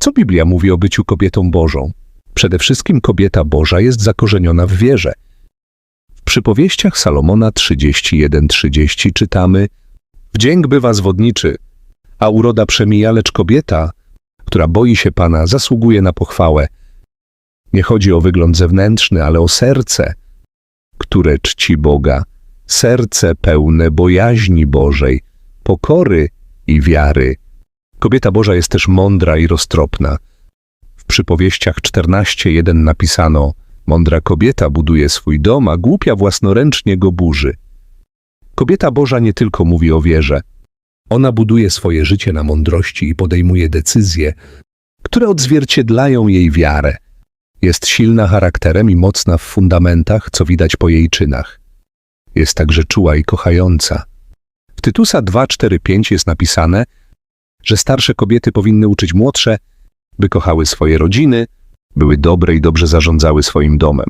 Co Biblia mówi o byciu kobietą Bożą? Przede wszystkim kobieta Boża jest zakorzeniona w wierze. W przypowieściach Salomona 31:30 czytamy Wdzięk bywa zwodniczy, a uroda przemija, lecz kobieta, która boi się Pana, zasługuje na pochwałę. Nie chodzi o wygląd zewnętrzny, ale o serce, które czci Boga, serce pełne bojaźni Bożej, pokory i wiary. Kobieta Boża jest też mądra i roztropna. W przypowieściach 14:1 napisano: Mądra kobieta buduje swój dom, a głupia własnoręcznie go burzy. Kobieta Boża nie tylko mówi o wierze. Ona buduje swoje życie na mądrości i podejmuje decyzje, które odzwierciedlają jej wiarę. Jest silna charakterem i mocna w fundamentach, co widać po jej czynach. Jest także czuła i kochająca. W Tytusa 2:4-5 jest napisane, że starsze kobiety powinny uczyć młodsze, by kochały swoje rodziny, były dobre i dobrze zarządzały swoim domem.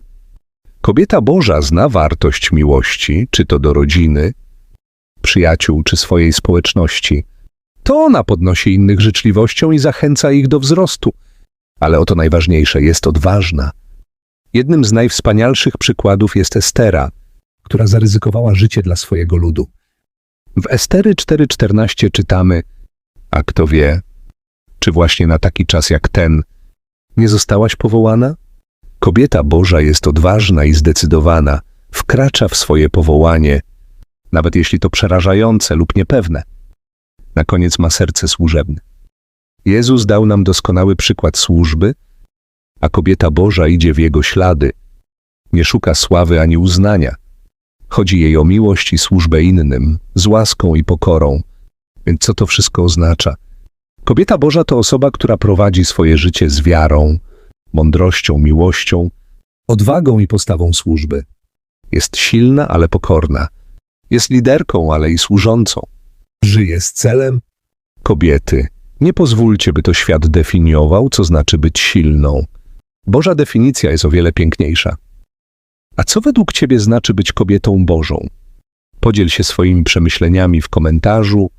Kobieta Boża zna wartość miłości, czy to do rodziny, przyjaciół, czy swojej społeczności. To ona podnosi innych życzliwością i zachęca ich do wzrostu. Ale oto najważniejsze, jest odważna. Jednym z najwspanialszych przykładów jest Estera, która zaryzykowała życie dla swojego ludu. W Estery 4:14 czytamy: A kto wie, czy właśnie na taki czas jak ten nie zostałaś powołana? Kobieta Boża jest odważna i zdecydowana, wkracza w swoje powołanie, nawet jeśli to przerażające lub niepewne. Na koniec ma serce służebne. Jezus dał nam doskonały przykład służby, a kobieta Boża idzie w Jego ślady. Nie szuka sławy ani uznania. Chodzi jej o miłość i służbę innym, z łaską i pokorą. Więc co to wszystko oznacza? Kobieta Boża to osoba, która prowadzi swoje życie z wiarą, mądrością, miłością, odwagą i postawą służby. Jest silna, ale pokorna. Jest liderką, ale i służącą. Żyje z celem. Kobiety, nie pozwólcie, by to świat definiował, co znaczy być silną. Boża definicja jest o wiele piękniejsza. A co według Ciebie znaczy być kobietą Bożą? Podziel się swoimi przemyśleniami w komentarzu